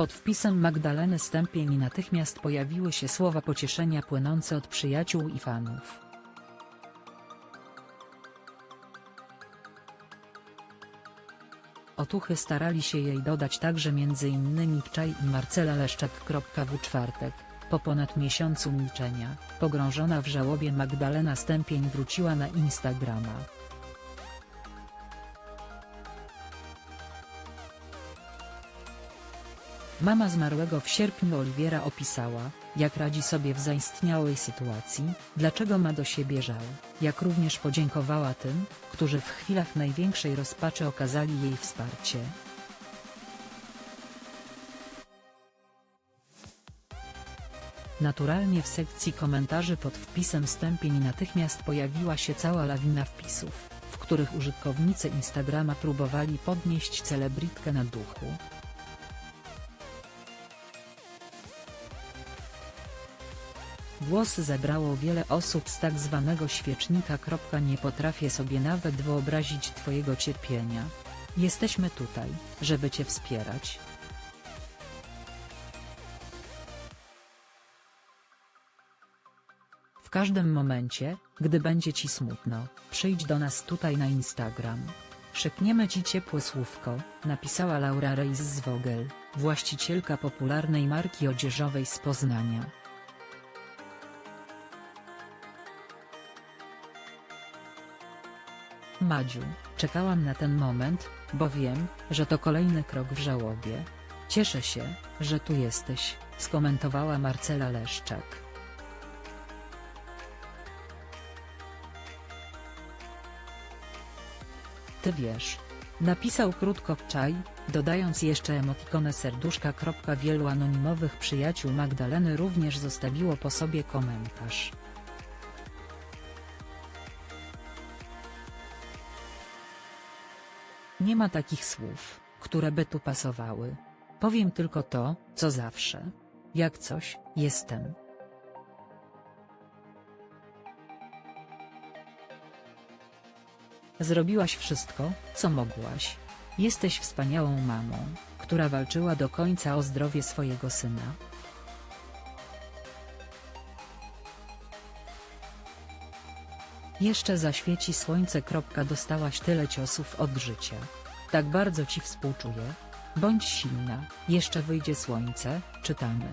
Pod wpisem Magdaleny Stępień natychmiast pojawiły się słowa pocieszenia płynące od przyjaciół i fanów. Otuchy starali się jej dodać także m.in. Czaj i Marcela Leszczak. W czwartek, po ponad miesiącu milczenia, pogrążona w żałobie Magdalena Stępień wróciła na Instagrama. Mama zmarłego w sierpniu Oliwiera opisała, jak radzi sobie w zaistniałej sytuacji, dlaczego ma do siebie żal, jak również podziękowała tym, którzy w chwilach największej rozpaczy okazali jej wsparcie. Naturalnie w sekcji komentarzy pod wpisem Stępień natychmiast pojawiła się cała lawina wpisów, w których użytkownicy Instagrama próbowali podnieść celebrytkę na duchu. Głos zebrało wiele osób z tak zwanego świecznika. Nie potrafię sobie nawet wyobrazić Twojego cierpienia. Jesteśmy tutaj, żeby Cię wspierać. W każdym momencie, gdy będzie Ci smutno, przyjdź do nas tutaj na Instagram. Szepniemy Ci ciepłe słówko, napisała Laura Reis z Vogel, właścicielka popularnej marki odzieżowej z Poznania. Madziu, czekałam na ten moment, bo wiem, że to kolejny krok w żałobie. Cieszę się, że tu jesteś, skomentowała Marcela Leszczak. Ty wiesz. Napisał krótko Czaj, dodając jeszcze emotikonę serduszka. Wielu anonimowych przyjaciół Magdaleny również zostawiło po sobie komentarz. Nie ma takich słów, które by tu pasowały. Powiem tylko to, co zawsze. Jak coś, jestem. Zrobiłaś wszystko, co mogłaś. Jesteś wspaniałą mamą, która walczyła do końca o zdrowie swojego syna. Jeszcze zaświeci słońce. Dostałaś tyle ciosów od życia. Tak bardzo ci współczuję. Bądź silna, jeszcze wyjdzie słońce, czytamy.